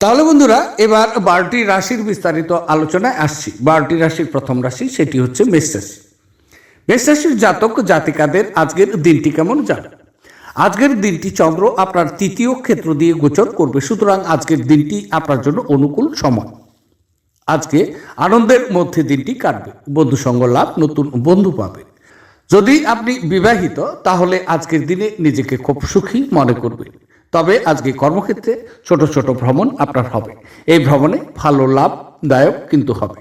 তাহলে বন্ধুরা, এবার বারোটি রাশির বিস্তারিত আলোচনায় আসছি। বারোটি রাশির প্রথম রাশি, সেটি হচ্ছে মেষ রাশি। মেষ রাশির জাতক জাতিকাদের আজকের দিনটি কেমন যাবে? আজকের দিনটি চন্দ্র আপনার তৃতীয় ক্ষেত্র দিয়ে গোচর করবে, সুতরাং আজকের দিনটি আপনার জন্য অনুকূল সময়। আজকে আনন্দের মধ্যে দিনটি কাটবে বন্ধু সঙ্গ লাভ নতুন বন্ধু পাবে। যদি আপনি বিবাহিত, তাহলে আজকের দিনে নিজেকে খুব সুখী মনে করবে। তবে আজকে কর্মক্ষেত্রে ছোট ছোট ভ্রমণ আপনার হবে। এই ভ্রমণে ভালো লাভদায়ক কিন্তু হবে।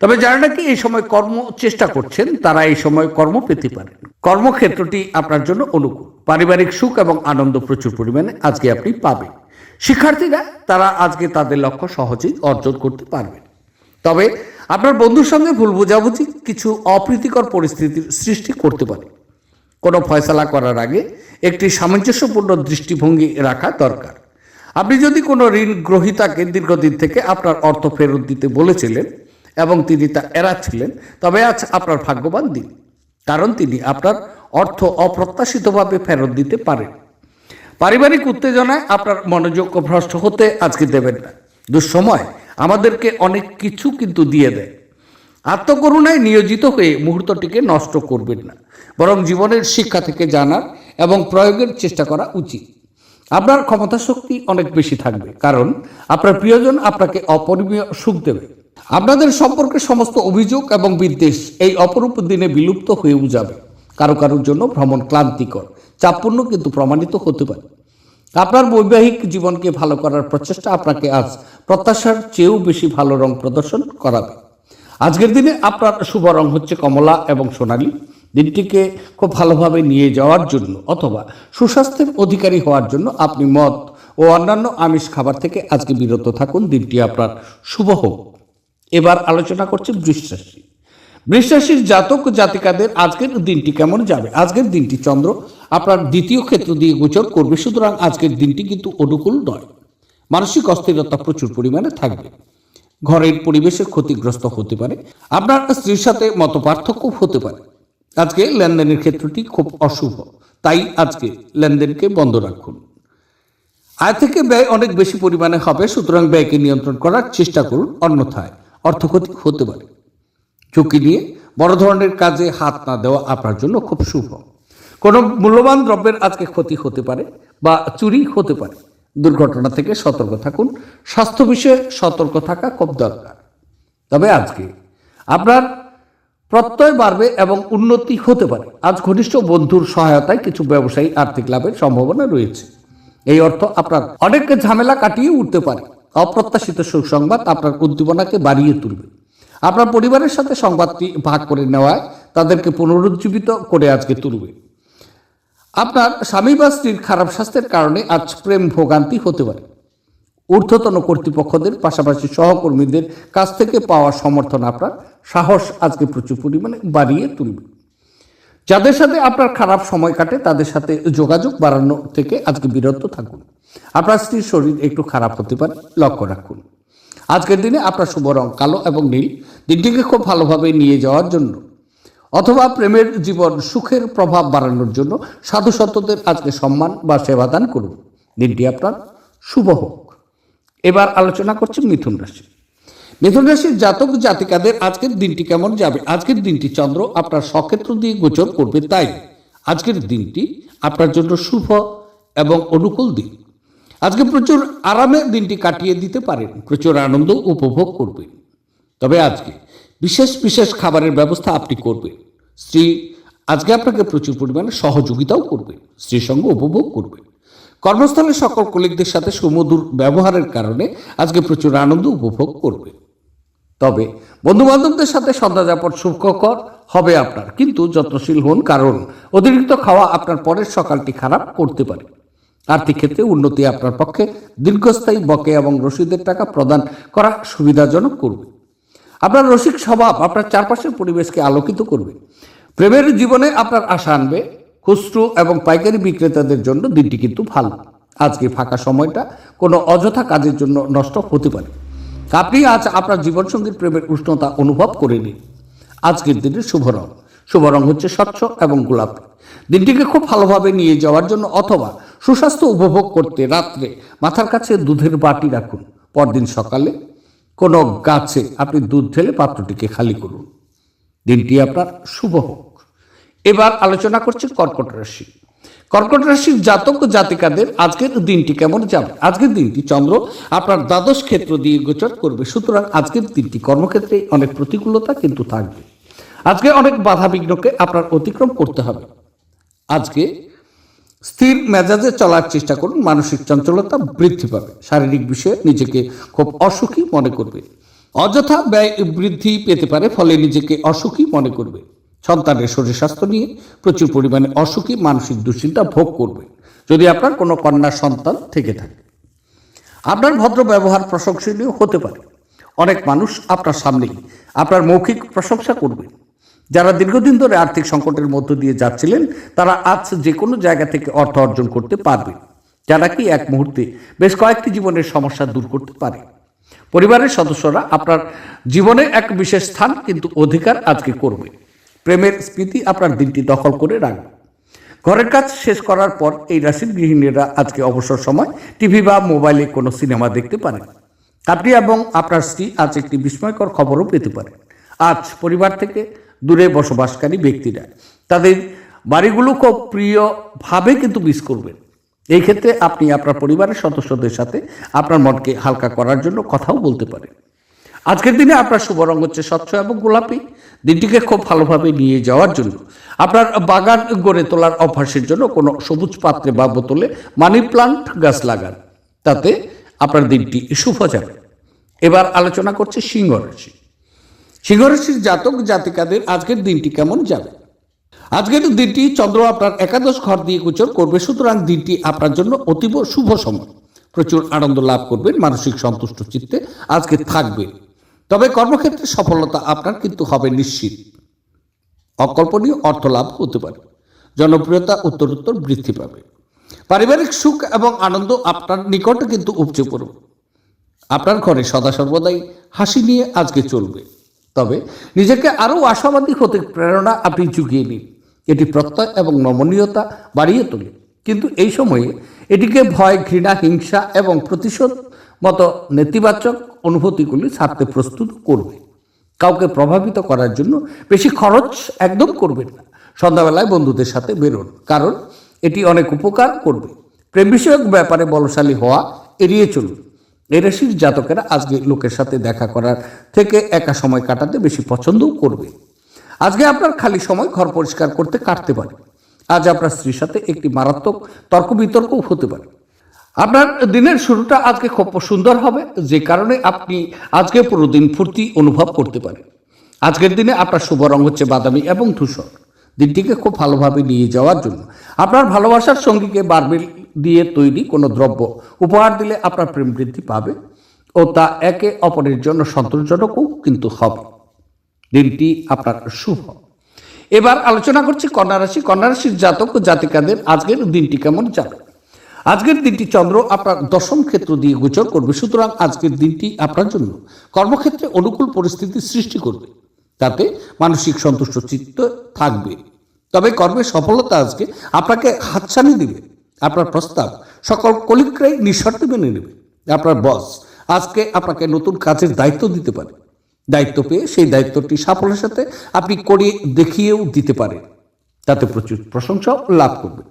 তবে যারা নাকি এই সময় কর্ম চেষ্টা করছেন, তারা এই সময় কর্ম পেতে পারেন। কর্মক্ষেত্রটি আপনার জন্য অনুকূল। পারিবারিক সুখ এবং আনন্দ প্রচুর পরিমাণে আজকে আপনি পাবেন। শিক্ষার্থীরা, তারা আজকে তাদের লক্ষ্য সহজেই অর্জন করতে পারবেন। তবে আপনার বন্ধুর সঙ্গে ভুল বোঝাবুঝি, কিছু অপ্রীতিকর পরিস্থিতির সৃষ্টি করতে পারে। কোনো ফয়সলা করার আগে একটি সামঞ্জস্যপূর্ণ দৃষ্টিভঙ্গি রাখা দরকার। আপনি যদি কোনো ঋণ গ্রহীতাকে দীর্ঘদিন থেকে আপনার অর্থ ফেরত দিতে বলেছিলেন এবং তিনি তা এড়াচ্ছিলেন, তবে আজ আপনার ভাগ্যবান দিন। কারণ তিনি আপনার অর্থ অপ্রত্যাশিতভাবে ফেরত দিতে পারেন। পারিবারিক উত্তেজনায় আপনার মনোযোগ ভ্রষ্ট হতে আজকে দেবেন না। দুঃসময় আমাদেরকে অনেক কিছু কিন্তু দিয়ে দেয়। আত্মকরুণায় নিয়োজিত হয়ে মুহূর্তটিকে নষ্ট করবেন না। বরং জীবনের শিক্ষা থেকে জানার এবং প্রয়োগের চেষ্টা করা উচিত। আপনার ক্ষমতা শক্তি অনেক বেশি থাকবে, কারণ আপনার প্রিয়জন আপনাকে অপরিমেয় সুখ দেবে। আপনাদের সম্পর্কে সমস্ত অভিযোগ এবং বিদ্বেষ এই অপরূপ দিনে বিলুপ্ত হয়েও যাবে। কারও কারোর জন্য ভ্রমণ ক্লান্তিকর, চাপপূর্ণ কিন্তু প্রমাণিত হতে পারে। আপনার বৈবাহিক জীবনকে ভালো করার প্রচেষ্টা আপনাকে আজ প্রত্যাশার চেয়েও বেশি ভালো রং প্রদর্শন করাবে। আজকের দিনে আপনার শুভ রং হচ্ছে কমলা এবং সোনালী। দিনটিকে খুব ভালোভাবে নিয়ে যাওয়ার জন্য অথবা সুস্বাস্থ্যের অধিকারী হওয়ার জন্য আপনি মদ ও অন্যান্য আমিষ খাবার থেকে আজকে বিরত থাকুন। দিনটি আপনার শুভ হোক। এবার আলোচনা করছে বৃষরাশি। বৃষরাশির জাতক জাতিকাদের আজকের দিনটি কেমন যাবে? আজকের দিনটি চন্দ্র আপনার দ্বিতীয় ক্ষেত্র দিয়ে গোচর করবে, সুতরাং আজকের দিনটি কিন্তু অনুকূল নয়। মানসিক অস্থিরতা প্রচুর পরিমাণে থাকবে। ঘরের পরিবেশে ক্ষতিগ্রস্ত হতে পারে। আপনার স্ত্রীর সাথে মত পার্থক্য হতে পারে। আজকে লেনদেনের ক্ষেত্রটি খুব অশুভ। তাই আজকে লেনদেনকে বন্ধ রাখুন। আয় থেকে ব্যয় অনেক বেশি পরিমাণে হবে, সুতরাং ব্যয়কে নিয়ন্ত্রণ করার চেষ্টা করুন, অন্যথায় অর্থক্ষতি হতে পারে। ঝুঁকি নিয়ে বড় ধরনের কাজে হাত না দেওয়া আপনার জন্য খুব শুভ। কোনো মূল্যবান দ্রব্যের আজকে ক্ষতি হতে পারে বা চুরি হতে পারে। দুর্ঘটনা থেকে সতর্ক থাকুন, স্বাস্থ্য বিষয়ে সতর্ক থাকা খুব দরকার। তবে আজকে আপনার প্রত্যয় বাড়বে এবং উন্নতি হতে পারে। আজ ঘনিষ্ঠ বন্ধুর সহায়তায় কিছু ব্যবসায়ী আর্থিক লাভের সম্ভাবনা রয়েছে। এই অর্থ আপনার অনেককে ঝামেলা কাটিয়ে উঠতে পারে। অপ্রত্যাশিত সুসংবাদ আপনার উদ্দীপনাকে বাড়িয়ে তুলবে। আপনার পরিবারের সাথে সংবাদটি ভাগ করে নেওয়ায় তাদেরকে পুনরুজ্জীবিত করে আজকে তুলবে। আপনার স্বামী বা স্ত্রীর খারাপ স্বাস্থ্যের কারণে আজ প্রেম ভোগান্তি হতে পারে। ঊর্ধ্বতন কর্তৃপক্ষদের, পাশাপাশি সহকর্মীদের কাছ থেকে পাওয়া সমর্থন আপনার সাহস আজকে প্রচুর পরিমাণে বাড়িয়ে তুলবে। যাদের সাথে আপনার খারাপ সময় কাটে, তাদের সাথে যোগাযোগ বাড়ানো থেকে আজকে বিরত থাকুন। আপনার স্ত্রীর শরীর একটু খারাপ হতে পারে, লক্ষ্য রাখুন। আজকের দিনে আপনার শুভ রং কালো এবং নীল দিনটিকে খুব ভালোভাবে নিয়ে যাওয়ার জন্য অথবা প্রেমের জীবন সুখের প্রভাব বাড়ানোর জন্য সাধু সন্তদের আজকে সম্মান বা সেবাদান করুন। দিনটি আপনার শুভ হোক। এবার আলোচনা করছে মিথুন রাশি। মিথুন রাশির জাতক জাতিকাদের আজকের দিনটি কেমন যাবে? আজকের দিনটি চন্দ্র আপনার সক্ষেত্র দিয়ে গোচর করবে, তাই আজকের দিনটি আপনার জন্য শুভ এবং অনুকূল দিন। আজকে প্রচুর আরামে দিনটি কাটিয়ে দিতে পারেন, প্রচুর আনন্দ উপভোগ করবেন। তবে আজকে বিশেষ বিশেষ খাবারের ব্যবস্থা আপনি করবেন। স্ত্রী, আজকে আপনাকে প্রচুর পরিমাণে সহযোগিতাও করবে স্ত্রীর সঙ্গে উপভোগ করবে কর্মস্থলে সকল কলিগদের সাথে সুমধুর ব্যবহারের কারণে আজকে প্রচুর আনন্দ উপভোগ করবে। তবে বন্ধু বান্ধবদের সাথে সন্ধ্যাযাপন সুখকর হবে আপনার, কিন্তু যত্নশীল হন কারণ অতিরিক্ত খাওয়া আপনার পরের সকালটি খারাপ করতে পারে। আর্থিক ক্ষেত্রে উন্নতি আপনার পক্ষে দীর্ঘস্থায়ী বকে এবং রসিদের টাকা প্রদান করা সুবিধাজনক করবে। আপনার রসিক স্বভাব আপনার চারপাশের পরিবেশকে আলোকিত করবে। প্রেমের জীবনে আপনার আশা আনবে খুচরো এবং পাইকারি বিক্রেতাদের জন্য দিনটি কিন্তু ভালো। আজকে ফাঁকা সময়টা কোনো অযথা কাজের জন্য নষ্ট হতে পারে। আপনি আজ আপনার জীবনসঙ্গীর প্রেমের উষ্ণতা অনুভব করে নিন। আজকের দিনের শুভ রং। শুভ রং হচ্ছে স্বচ্ছ এবং গোলাপি। দিনটিকে খুব ভালোভাবে নিয়ে যাওয়ার জন্য অথবা সুস্বাস্থ্য উপভোগ করতে রাত্রে মাথার কাছে দুধের বাটি রাখুন। পরদিন সকালে কোনো গাছে আপনি দুধ ঢেলে পাত্রটিকে খালি করুন। দিনটি আপনার শুভ হোক। এবার আলোচনা করছি কর্কট রাশি। কর্কট রাশির জাতক জাতিকাদের আজকের দিনটি কেমন যাবে আজকের দিনটি চন্দ্র আপনার দ্বাদশ ক্ষেত্র দিয়ে গোচর করবে। সুতরাং আজকের দিনটি কর্মক্ষেত্রে অনেক প্রতিকূলতা কিন্তু থাকবে। আজকে অনেক বাধা বিঘ্নকে আপনার অতিক্রম করতে হবে। আজকে স্থির মেজাজে চলার চেষ্টা করুন, মানসিক চঞ্চলতা বৃদ্ধি পাবে। শারীরিক বিষয়ে নিজেকে খুব অসুখী মনে করবে। অযথা ব্যয় বৃদ্ধি পেতে পারে, ফলে নিজেকে অসুখী মনে করবে। সন্তানের শরীর স্বাস্থ্য নিয়ে প্রচুর পরিমাণে অসুখী মানসিক দুশ্চিন্তা ভোগ করবে, যদি আপনার কোনো কন্যা সন্তান থেকে থাকে। আপনার ভদ্র ব্যবহার প্রশংসনীয় হতে পারে। অনেক মানুষ আপনার সামনেই আপনার মৌখিক প্রশংসা করবে। যারা দীর্ঘদিন ধরে আর্থিক সংকটের মধ্য দিয়ে যাচ্ছিলেন, তারা আজ যে কোনো জায়গা থেকে অর্থ অর্জন করতে পারবে। যারা কি এক মুহূর্তে বেশ কয়েকটি জীবনের সমস্যা দূর করতে পারে। পরিবারের সদস্যরা আপনার জীবনে এক বিশেষ স্থান কিন্তু অধিকার আজকে করবে। প্রেমের স্মৃতি আপনার দিনটি দখল করে রাখবে। ঘরের কাজ শেষ করার পর এই রাশির গৃহিণীরা আজকে অবসর সময় টিভি বা মোবাইলে কোনো সিনেমা দেখতে পারেন। আপনি এবং আপনার স্ত্রী আজ একটি বিস্ময়কর খবরও পেতে পারেন। আজ পরিবার থেকে দূরে বসবাসকারী ব্যক্তিরা, তাদের বাড়িগুলো খুব প্রিয়ভাবে কিন্তু মিস করবেন। এই ক্ষেত্রে আপনি আপনার পরিবারের সদস্যদের সাথে আপনার মনকে হালকা করার জন্য কথাও বলতে পারেন। আজকের দিনে আপনার শুভ রং হচ্ছে স্বচ্ছ এবং গোলাপি। দিনটিকে খুব ভালোভাবে নিয়ে যাওয়ার জন্য আপনার বাগান গড়ে তোলার অভ্যাসের জন্য কোনো সবুজ পাত্রে বা বোতলে মানি প্লান্ট গাছ লাগান। তাতে আপনার দিনটি শুভ যাবে। এবার আলোচনা করছে সিংহ রাশি। সিংহ রাশির জাতক জাতিকাদের আজকের দিনটি কেমন যাবে? আজকের দিনটি চন্দ্র আপনার একাদশ ঘর দিয়ে গোচর করবে, সুতরাং দিনটি আপনার জন্য অতীব শুভ সময়। প্রচুর আনন্দ লাভ করবেন, মানসিক সন্তুষ্ট চিত্তে আজকে থাকবে তবে কর্মক্ষেত্রে সফলতা আপনার কিন্তু হবে নিশ্চিত। অকল্পনীয় অর্থ লাভ হতে পারে। জনপ্রিয়তা উত্তরোত্তর বৃদ্ধি পাবে। পারিবারিক সুখ এবং আনন্দ আপনার নিকটে কিন্তু উপচে পড়বে। আপনার ঘরে সদা সর্বদাই হাসি নিয়ে আজকে চলবে। তবে নিজেকে আরও আশাবাদী হতে প্রেরণা আপনি জুগিয়ে নিন। এটি প্রত্যয় এবং নমনীয়তা বাড়িয়ে তোলে। কিন্তু এই সময়ে এটিকে ভয়, ঘৃণা, হিংসা এবং প্রতিশোধ মতো নেতিবাচক অনুভূতিগুলি ছাড়তে প্রস্তুত করবে। কাউকে প্রভাবিত করার জন্য বেশি খরচ একদম করবেন না। সন্ধ্যাবেলায় বন্ধুদের সাথে বেরোন, কারণ এটি অনেক উপকার করবে। প্রেম বিষয়ক ব্যাপারে বলশালী হওয়া এড়িয়ে চলুন। এই রাশির জাতকেরা আজকে লোকের সাথে দেখা করার থেকে একা সময় কাটাতে বেশি পছন্দও করবে। আজকে আপনার খালি সময় ঘর পরিষ্কার করতে কাটতে পারে। আজ আপনার স্ত্রীর সাথে একটি মারাত্মক তর্ক বিতর্কও হতে পারে। আপনার দিনের শুরুটা আজকে খুব সুন্দর হবে, যে কারণে আপনি আজকে পুরো দিন ফুর্তি অনুভব করতে পারেন। আজকের দিনে আপনার শুভ রং হচ্ছে বাদামি এবং ধূসর। দিনটিকে খুব ভালোভাবে নিয়ে যাওয়ার জন্য। আপনার ভালোবাসার সঙ্গীকে বারবেল দিয়ে তৈরি কোনো দ্রব্য উপহার দিলে আপনার প্রেম বৃদ্ধি পাবে ও তা একে অপরের জন্য সন্তোষজনকও কিন্তু হবে। দিনটি আপনার শুভ। এবার আলোচনা করছি কন্যা রাশি কন্যা রাশির জাতক ও জাতিকাদের আজকের দিনটি কেমন যাবে? আজকের দিনটি চন্দ্র আপনার দশম ক্ষেত্র দিয়ে গোচর করবে, সুতরাং আজকের দিনটি আপনার জন্য কর্মক্ষেত্রে অনুকূল পরিস্থিতি সৃষ্টি করবে, তাতে মানসিক সন্তুষ্ট চিত্ত থাকবে। তবে কর্মের সফলতা আজকে আপনাকে হাতছানি দিবে, আপনার প্রস্তাব সকল কলিকরাই নিঃশর্তে মেনে নেবে, আপনার বস আজকে আপনাকে নতুন কাজের দায়িত্ব দিতে পারে। দায়িত্ব পেয়ে সেই দায়িত্বটি সাফল্যের সাথে আপনি করিয়ে দেখিয়েও দিতে পারেন তাতে প্রচুর প্রশংসাও লাভ করবে।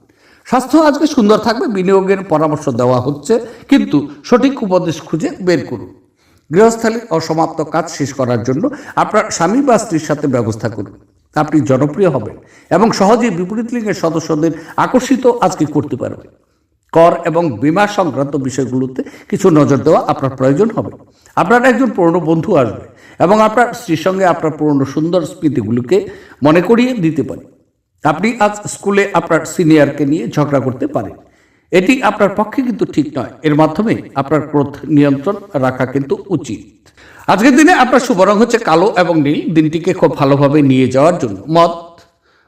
স্বাস্থ্য আজকে সুন্দর থাকবে, বিনিয়োগের পরামর্শ দেওয়া হচ্ছে, কিন্তু সঠিক উপদেশ খুঁজে বের করুন। গৃহস্থালীর অসমাপ্ত কাজ শেষ করার জন্য আপনার স্বামী বা স্ত্রীর সাথে ব্যবস্থা করুন। আপনি জনপ্রিয় হবেন এবং সহজেই বিপরীত লিঙ্গের সদস্যদের আকর্ষিত আজকে করতে পারবেন। কর এবং বিমা সংক্রান্ত বিষয়গুলোতে কিছু নজর দেওয়া আপনার প্রয়োজন হবে। আপনার একজন পুরনো বন্ধু আসবে এবং আপনার স্ত্রীর সঙ্গে আপনার পুরনো সুন্দর স্মৃতিগুলোকে মনে করিয়ে দিতে পারে। আপনি আজ স্কুলে আপনার সিনিয়রকে নিয়ে ঝগড়া করতে পারেন। এটি আপনার পক্ষে কিন্তু ঠিক নয়। এর মাধ্যমে আপনার ক্রোধ নিয়ন্ত্রণ রাখা কিন্তু উচিত। আজকের দিনে আপনার শুভ রং হচ্ছে কালো এবং নীল। দিনটিকে খুব ভালোভাবে নিয়ে যাওয়ার জন্য মদ,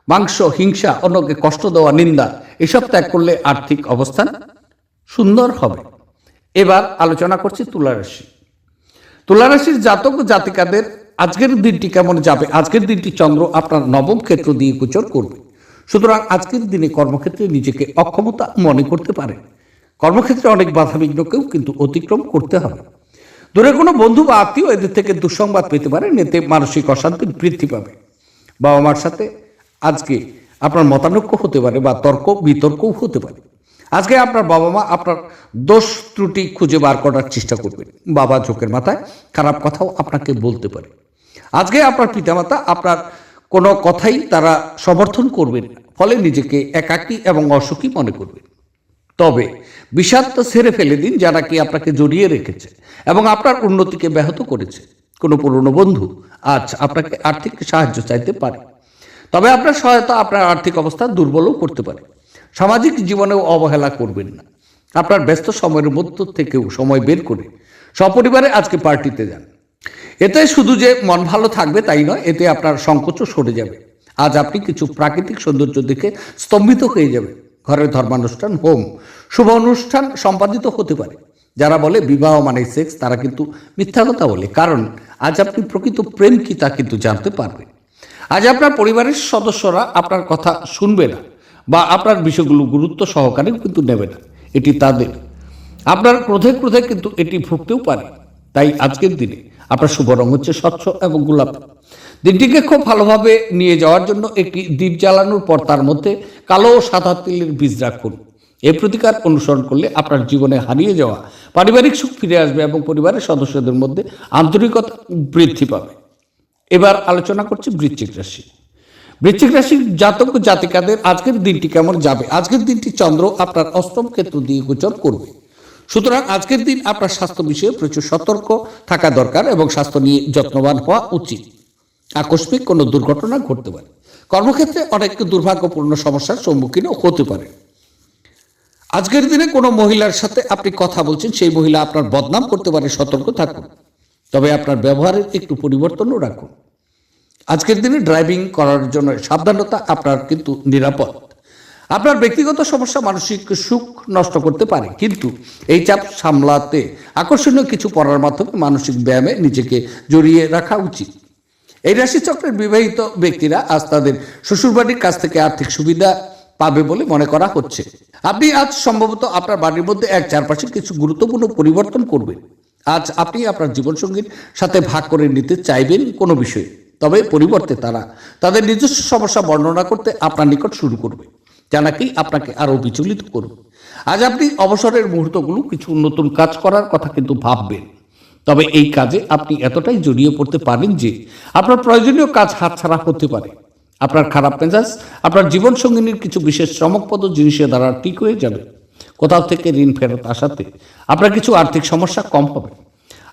মাংস, হিংসা, অন্যকে কষ্ট দেওয়া, নিন্দা, এসব ত্যাগ করলে আর্থিক অবস্থান সুন্দর হবে। এবার আলোচনা করছি তুলা রাশি তুলা রাশির জাতক জাতিকাদের আজকের দিনটি কেমন যাবে? আজকের দিনটি চন্দ্র আপনার নবম ক্ষেত্র দিয়ে গোচর করবে। সুতরাং আজকের দিনে কর্মক্ষেত্রে নিজেকে অক্ষমতা মনে করতে পারে। কর্মক্ষেত্রে অনেক বাধা বিঘ্নকেও কিন্তু অতিক্রম করতে হবে। দূরে কোনো বন্ধু বা আত্মীয় এদের থেকে দুঃসংবাদ পেতে পারেন, এতে মানসিক অশান্তি বৃদ্ধি পাবে। বাবা মার সাথে আজকে আপনার মতানৈক্য হতে পারে বা তর্ক বিতর্কও হতে পারে। আজকে আপনার বাবা মা আপনার দোষ ত্রুটি খুঁজে বার করার চেষ্টা করবেন। বাবা চোখের মাথায় খারাপ কথাও আপনাকে বলতে পারে। আজকে আপনার পিতামাতা আপনার কোনো কথাই তারা সমর্থন করবেন ফলে নিজেকে একাকী এবং অসুখী মনে করবেন। তবে বিষাক্ত সেরে ফেলে দিন যারা কি আপনাকে জড়িয়ে রেখেছে এবং আপনার উন্নতিকে ব্যাহত করেছে। কোনো পুরনো বন্ধু আজ আপনাকে আর্থিক সাহায্য চাইতে পারে। তবে আপনার সহায়তা, আপনার আর্থিক অবস্থা দুর্বলও করতে পারে। সামাজিক জীবনেও অবহেলা করবেন না। আপনার ব্যস্ত সময়ের মধ্য থেকেও সময় বের করে সপরিবারে আজকে পার্টিতে যান। এতে শুধু যে মন ভালো থাকবে তাই নয়, এতে আপনার সংকোচও সরে যাবে। আজ আপনি কিছু প্রাকৃতিক সৌন্দর্য দেখে স্তম্ভিত হয়ে যাবে ঘরের ধর্মানুষ্ঠান, হোম, শুভ অনুষ্ঠান সম্পাদিত হতে পারে। যারা বলে বিবাহ মানে সেক্স, তারা কিন্তু মিথ্যা কথা বলে। কারণ আজ আপনি প্রকৃত প্রেম কি তা কিন্তু জানতে পারবে আজ আপনার পরিবারের সদস্যরা আপনার কথা শুনবে না বা আপনার বিষয়গুলো গুরুত্ব সহকারে কিন্তু নেবে না। এটি তাদের। আপনার ক্রোধে ক্রোধে কিন্তু এটি ভুগতেও পারে। তাই আজকের দিনে আপনার শুভ রং হচ্ছে স্বচ্ছ এবং গোলাপ। দিনটিকে খুব ভালোভাবে নিয়ে যাওয়ার জন্য একটি দ্বীপ জ্বালানোর পর তার মধ্যে কালো ও সাদা তিলের বীজ রাখুন। এই প্রতিকার অনুসরণ করলে আপনার জীবনে হারিয়ে যাওয়া পারিবারিক সুখ ফিরে আসবে এবং পরিবারের সদস্যদের মধ্যে আন্তরিকতা বৃদ্ধি পাবে। এবার আলোচনা করছি বৃশ্চিক রাশি। বৃশ্চিক রাশির জাতক জাতিকাদের আজকের দিনটি কেমন যাবে? আজকের দিনটি চন্দ্র আপনার অষ্টম ক্ষেত্র দিয়ে গোচর করবে। সুতরাং আজকের দিন আপনার স্বাস্থ্য বিষয়ে প্রচুর সতর্ক থাকা দরকার এবং স্বাস্থ্য নিয়ে যত্নবান হওয়া উচিত। আকস্মিক কোনো দুর্ঘটনা ঘটতে পারে। কর্মক্ষেত্রে অনেক দুর্ভাগ্যপূর্ণ সমস্যার সম্মুখীনও হতে পারে। আজকের দিনে কোনো মহিলার সাথে আপনি কথা বলছেন, সেই মহিলা আপনার বদনাম করতে পারে, সতর্ক থাকুন। তবে আপনার ব্যবহারের একটু পরিবর্তনও রাখুন। আজকের দিনে ড্রাইভিং করার জন্য সাবধানতা আপনার কিন্তু নিরাপদ। আপনার ব্যক্তিগত সমস্যা মানসিক সুখ নষ্ট করতে পারে, কিন্তু এই চাপ সামলাতে আকর্ষণীয় কিছু পড়ার মাধ্যমে মানসিক ব্যায়ামে নিজেকে জড়িয়ে রাখা উচিত। এই রাশিচক্রের বিবাহিত ব্যক্তিরা আজ তাদের শ্বশুরবাড়ির কাছ থেকে আর্থিক সুবিধা পাবে বলে মনে করা হচ্ছে। আপনি আজ সম্ভবত আপনার বাড়ির মধ্যে এক চারপাশে কিছু গুরুত্বপূর্ণ পরিবর্তন করবেন। আজ আপনি আপনার জীবনসঙ্গীর সাথে ভাগ করে নিতে চাইবেন কোনো বিষয়ে, তবে পরিবর্তে তারা তাদের নিজস্ব সমস্যা বর্ণনা করতে আপনার নিকট শুরু করবে। যা নাকি আপনাকে আরও বিচলিত করবে আজ আপনি অবসরের মুহূর্তগুলো কিছু নতুন কাজ করার কথা কিন্তু ভাববেন। তবে এই কাজে আপনি এতটাই জড়িয়ে পড়তে পারেন যে আপনার প্রয়োজনীয় কাজ হাতছাড়া হতে পারে। আপনার খারাপ মেজাজ, আপনার জীবন সঙ্গিনীর কিছু বিশেষ চমকপদ জিনিসের দ্বারা ঠিক হয়ে যাবে। কোথাও থেকে ঋণ ফেরত আসাতে আপনার কিছু আর্থিক সমস্যা কম হবে।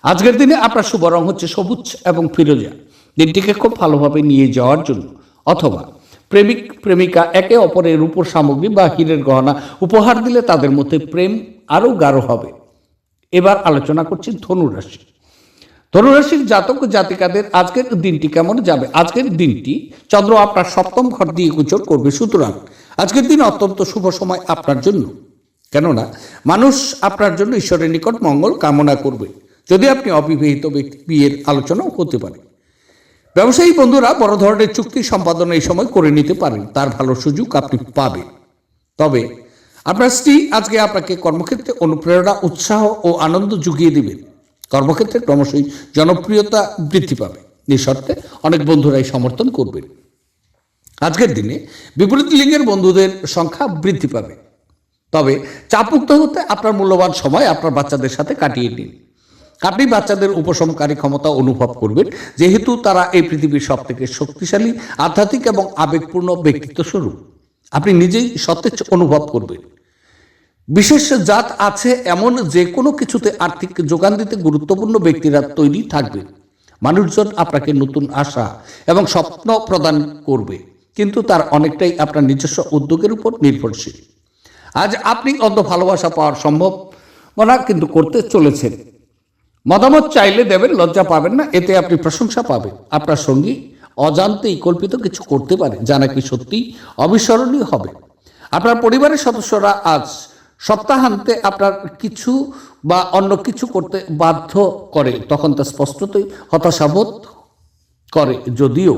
আজকের দিনে আপনার শুভ রং হচ্ছে সবুজ এবং ফিরোজা। দিনটিকে খুব ভালোভাবে নিয়ে যাওয়ার জন্য অথবা প্রেমিক, প্রেমিকা একে অপরের উপর সামগ্রী বা হীরের গহনা উপহার দিলে তাদের মধ্যে প্রেম আরও গাঢ় হবে। এবার আলোচনা করছি ধনুরাশি। ধনুরাশির জাতক জাতিকাদের আজকের দিনটি কেমন যাবে? আজকের দিনটি চন্দ্র আপনার সপ্তম ঘর দিয়ে গোচর করবে। সুতরাং আজকের দিন অত্যন্ত শুভ সময় আপনার জন্য। কেননা মানুষ আপনার জন্য ঈশ্বরের নিকট মঙ্গল কামনা করবে। যদি আপনি অবিবাহিত ব্যক্তি বিয়ের আলোচনাও হতে পারে। ব্যবসায়ী বন্ধুরা বড় ধরনের চুক্তি সম্পাদন এই সময় করে নিতে পারেন। তার ভালো সুযোগ আপনি পাবেন। তবে আপনার স্ত্রী আজকে আপনাকে কর্মক্ষেত্রে অনুপ্রেরণা, উৎসাহ ও আনন্দ জুগিয়ে দিবেন। কর্মক্ষেত্রে ক্রমশই জনপ্রিয়তা বৃদ্ধি পাবে। নিঃশর্তে অনেক বন্ধুরাই সমর্থন করবেন। আজকের দিনে বিপরীত লিঙ্গের বন্ধুদের সংখ্যা বৃদ্ধি পাবে। তবে চাপমুক্ত হতে আপনার মূল্যবান সময় আপনার বাচ্চাদের সাথে কাটিয়ে নিন। আপনি বাচ্চাদের উপশমকারী ক্ষমতা অনুভব করবেন, যেহেতু তারা এই পৃথিবীর সব থেকে শক্তিশালী, আধ্যাত্মিক এবং আবেগপূর্ণ ব্যক্তিত্ব স্বরূপ। আপনি নিজেই সতেজ অনুভব করবেন। বিশেষ জাত আছে এমন যে কোনো কিছুতে আর্থিক যোগান দিতে গুরুত্বপূর্ণ ব্যক্তিরা তৈরি থাকবে মানুষজন আপনাকে নতুন আশা এবং স্বপ্ন প্রদান করবে, কিন্তু তার অনেকটাই আপনার নিজস্ব উদ্যোগের উপর নির্ভরশীল। আজ আপনি অত ভালোবাসা পাওয়ার সম্ভব কিন্তু করতে চলেছেন। মতামত চাইলে দেবেন, লজ্জা পাবেন না, এতে আপনি প্রশংসা পাবেন। আপনার সঙ্গী অজান্তেই কল্পিত কিছু করতে পারে, যা নাকি সত্যি অবিস্মরণীয় হবে। আপনার পরিবারের সদস্যরা আজ সপ্তাহান্তে আপনার কিছু বা অন্য কিছু করতে বাধ্য করে, তখন তা স্পষ্টতই হতাশাবোধ করে, যদিও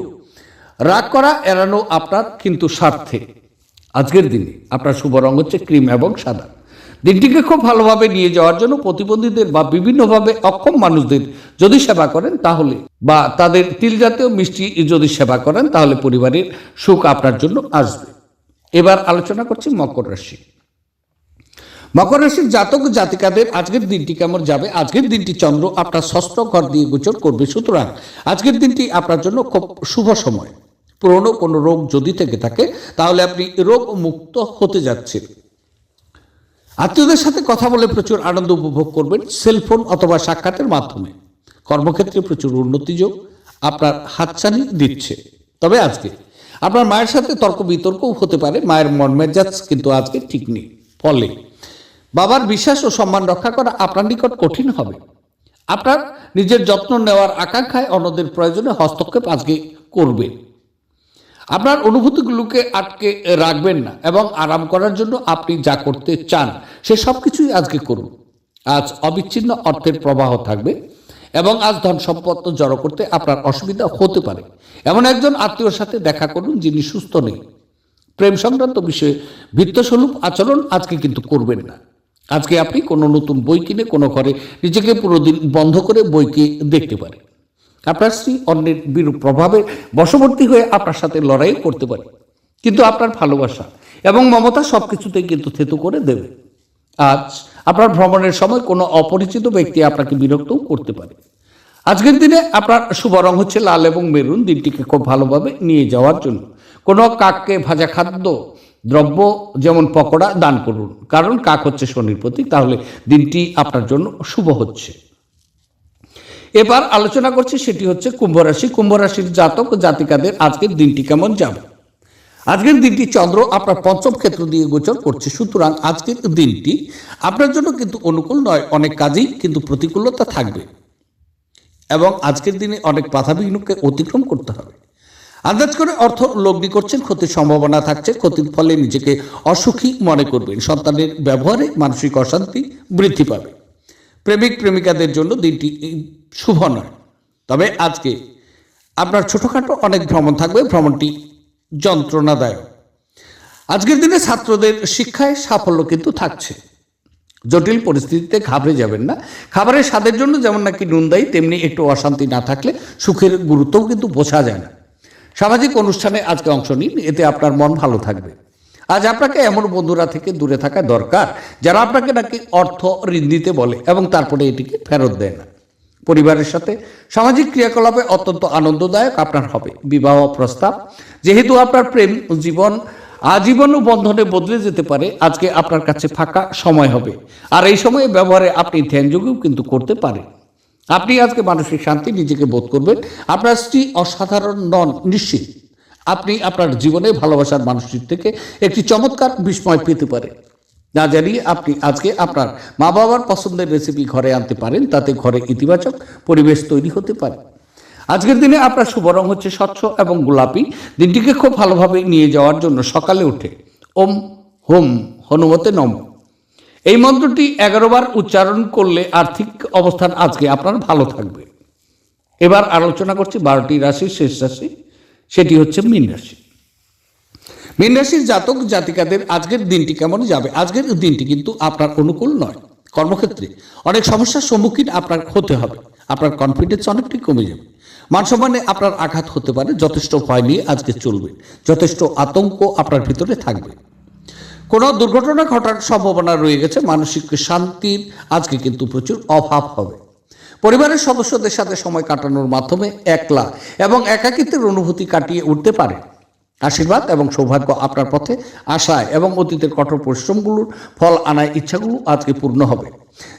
রাগ করা এড়ানো আপনার কিন্তু স্বার্থে। আজকের দিনে আপনার শুভ রং হচ্ছে ক্রিম এবং সাদা। দিনটিকে খুব ভালোভাবে নিয়ে যাওয়ার জন্য প্রতিবন্ধীদের বা বিভিন্নভাবে অক্ষম মানুষদের যদি সেবা করেন তাহলে, বা তাদের তিল জাতীয় মিষ্টি যদি সেবা করেন তাহলে পরিবারের সুখ আপনার জন্য আসবে। এবার আলোচনা করছি মকর রাশি। মকর রাশির জাতক জাতিকাদের আজকের দিনটি কেমন যাবে? আজকের দিনটি চন্দ্র আপনার ষষ্ঠ ঘর দিয়ে গোচর করবে। সুতরাং আজকের দিনটি আপনার জন্য খুব শুভ সময়। পুরনো কোনো রোগ যদি থেকে থাকে, তাহলে আপনি রোগ মুক্ত হতে যাচ্ছেন। আত্মীয়দের সাথে কথা বলে প্রচুর আনন্দ উপভোগ করবেন সেলফোন অথবা সাক্ষাতের মাধ্যমে। কর্মক্ষেত্রে প্রচুর উন্নতি যোগ আপনার হাতছানি দিচ্ছে। তবে আজকে আপনার মায়ের সাথে তর্ক বিতর্কও হতে পারে, মায়ের মন মেজাজ কিন্তু আজকে ঠিক নেই। ফলে বাবার বিশ্বাস ও সম্মান রক্ষা করা আপনার নিকট কঠিন হবে। আপনার নিজের যত্ন নেওয়ার আকাঙ্ক্ষায় অন্যদের প্রয়োজনে হস্তক্ষেপ আজকে করবেন আপনার অনুভূতিগুলোকে আটকে রাখবেন না এবং আরাম করার জন্য আপনি যা করতে চান, সে সব কিছুই আজকে করুন। আজ অবিচ্ছিন্ন অর্থের প্রবাহ থাকবে এবং আজ ধন সম্পদ জড়ো করতে আপনার অসুবিধা হতে পারে। এমন একজন আত্মীয়র সাথে দেখা করুন যিনি সুস্থ নেই। প্রেম সংক্রান্ত বিষয়ে ভিত্তস্বরূপ আচরণ আজকে কিন্তু করবেন না। আজকে আপনি কোনো নতুন বই কিনে কোনো ঘরে নিজেকে পুরো দিন বন্ধ করে বইকে দেখতে পারে আপনার স্ত্রী অন্যের বিরূপ প্রভাবে বশবর্তী হয়ে আপনার সাথে লড়াই করতে পারে। কিন্তু আপনার ভালোবাসা এবং মমতা সব কিছুতেই কিন্তু থেতু করে দেবে। আজ আপনার ভ্রমণের সময় কোনো অপরিচিত ব্যক্তি আপনাকে বিরক্তও করতে পারে। আজকের দিনে আপনার শুভ রং হচ্ছে লাল এবং মেরুন, দিনটিকে খুব ভালোভাবে নিয়ে যাওয়ার জন্য। কোনো কাককে ভাজা খাদ্য, দ্রব্য যেমন পকোড়া দান করুন। কারণ কাক হচ্ছে শনির প্রতীক, তাহলে দিনটি আপনার জন্য শুভ হচ্ছে। এবার আলোচনা করছি সেটি হচ্ছে কুম্ভ রাশি। কুম্ভ রাশির জাতক জাতিকাদের আজকের দিনটি কেমন যাবে? আজকের দিনটি চন্দ্র আপনার পঞ্চম ক্ষেত্র দিয়ে গোচর করছে। সুতরাং আজকের দিনটি আপনার জন্য কিন্তু অনুকূল নয়, অনেক কাজেই কিন্তু প্রতিকূলতা থাকবে। এবং আজকের দিনে অনেক বাধা বিঘ্নকে অতিক্রম করতে হবে। আন্দাজ করে অর্থ লগ্নি করছেন, ক্ষতির সম্ভাবনা থাকছে, ক্ষতির ফলে নিজেকে অসুখী মনে করবেন। সন্তানের ব্যবহারে মানসিক অশান্তি বৃদ্ধি পাবে। প্রেমিক প্রেমিকাদের জন্য দিনটি শুভ নয়। তবে আজকে আপনার ছোটোখাটো অনেক ভ্রমণ থাকবে, ভ্রমণটি যন্ত্রণাদায়ক। আজকের দিনে ছাত্রদের শিক্ষায় সাফল্য কিন্তু থাকছে। জটিল পরিস্থিতিতে ঘাবড়ে যাবেন না। খাবারের স্বাদের জন্য যেমন নাকি নুন দেয়, তেমনি একটু অশান্তি না থাকলে সুখের গুরুত্বও কিন্তু বোঝা যায় না। সামাজিক অনুষ্ঠানে আজকে অংশ নিন, এতে আপনার মন ভালো থাকবে। আজ আপনাকে এমন বন্ধুরা থেকে দূরে থাকা দরকার, যারা আপনাকে নাকি অর্থ, ঋণ দিতে বলে এবং তারপরে এটিকে ফেরত দেয় না। পরিবারের সাথে সামাজিক ক্রিয়াকলাপে অত্যন্ত আনন্দদায়ক আপনার হবে। বিবাহ প্রস্তাব, যেহেতু আপনার প্রেম জীবন, আজীবন বন্ধনে বদলে যেতে পারে, আজকে আপনার কাছে ফাঁকা সময় হবে। আর এই সময়ে ব্যবহারে আপনি ধ্যানযোগও কিন্তু করতে পারেন। আপনি আজকে মানসিক শান্তি নিজেকে বোধ করবেন। আপনার স্ত্রী অসাধারণ নন, নিশ্চিত। আপনি আপনার জীবনে ভালোবাসার মানুষটির থেকে একটি চমৎকার বিস্ময় পেতে পারেন না জানিয়ে আপনি আজকে আপনার মা বাবার পছন্দের রেসিপি ঘরে আনতে পারেন, তাতে ঘরে ইতিবাচক পরিবেশ তৈরি হতে পারে। আজকের দিনে আপনার শুভ রং হচ্ছে স্বচ্ছ এবং গোলাপি। দিনটিকে খুব ভালোভাবে নিয়ে যাওয়ার জন্য সকালে উঠে ওম হোম হনুমতে নম। এই মন্ত্রটি এগারো বার উচ্চারণ করলে আর্থিক অবস্থান আজকে আপনার ভালো থাকবে। এবার আলোচনা করছি বারোটি রাশির শেষ রাশি। সেটি হচ্ছে মীন রাশি। মীন রাশির জাতক জাতিকাদের আজকের দিনটি কেমন যাবে? আজকের দিনটি কিন্তু আপনার অনুকূল নয়, কর্মক্ষেত্রে। অনেক সমস্যার সম্মুখীন আপনার হতে হবে। আপনার কনফিডেন্স অনেকটাই কমে যাবে। মানসম্মানে আপনার আঘাত হতে পারে, যথেষ্ট ভয় নিয়ে আজকে চলবে। যথেষ্ট আতঙ্ক আপনার ভিতরে থাকবে। কোনো দুর্ঘটনা ঘটার সম্ভাবনা রয়ে গেছে, মানসিক শান্তির আজকে কিন্তু প্রচুর অভাব হবে। পরিবারের সদস্যদের সাথে সময় কাটানোর মাধ্যমে একলা এবং একাকিত্বের অনুভূতি কাটিয়ে উঠতে পারে। আশীর্বাদ এবং সৌভাগ্য আপনার পথে আশায় এবং অতীতের কঠোর পরিশ্রমগুলোর ফল আনায় ইচ্ছাগুলো আজকে পূর্ণ হবে।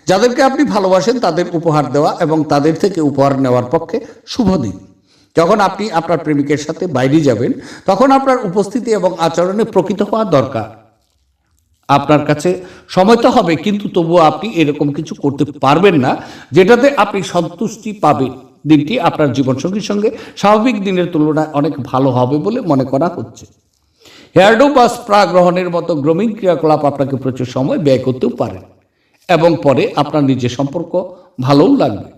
যাদেরকে আপনি ভালোবাসেন তাদের উপহার দেওয়া এবং তাদের থেকে উপহার নেওয়ার পক্ষে শুভ দিন। যখন আপনি আপনার প্রেমিকের সাথে বাইরে যাবেন, তখন আপনার উপস্থিতি এবং আচরণে প্রকৃত হওয়া দরকার। আপনার কাছে সময় তো হবে, কিন্তু তবুও আপনি এরকম কিছু করতে পারবেন না, যেটাতে আপনি সন্তুষ্টি পাবেন। দিনটি আপনার জীবনসঙ্গীর সঙ্গে স্বাভাবিক দিনের তুলনায় অনেক ভালো হবে বলে মনে করা হচ্ছে। হেয়ারডো বা স্প্রা গ্রহণের মতো গ্রোমিং ক্রিয়াকলাপ আপনাকে প্রচুর সময় ব্যয় করতেও পারে এবং পরে আপনার নিজের সম্পর্ক ভালোও লাগবে।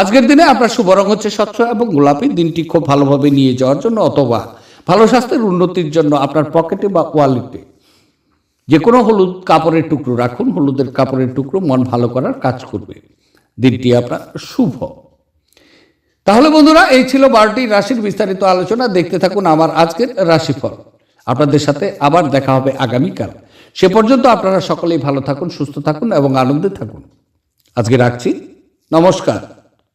আজকের দিনে আপনার শুভ রং হচ্ছে স্বচ্ছ এবং গোলাপি, দিনটি খুব ভালোভাবে নিয়ে যাওয়ার জন্য অথবা ভালো স্বাস্থ্যের উন্নতির জন্য আপনার পকেটে বা ওয়ালেটে যে কোনো হলুদ কাপড়ের টুকরো রাখুন, হলুদের কাপড়ের টুকরো মন ভালো করার কাজ করবে। দিনটি আপনার শুভ। তাহলে বন্ধুরা, এই ছিল বারোটি রাশির বিস্তারিত আলোচনা। দেখতে থাকুন আমার আজকের রাশিফল। আপনাদের সাথে আবার দেখা হবে আগামীকাল। সে পর্যন্ত আপনারা সকলেই ভালো থাকুন, সুস্থ থাকুন এবং আনন্দে থাকুন। আজকে রাখছি। নমস্কার।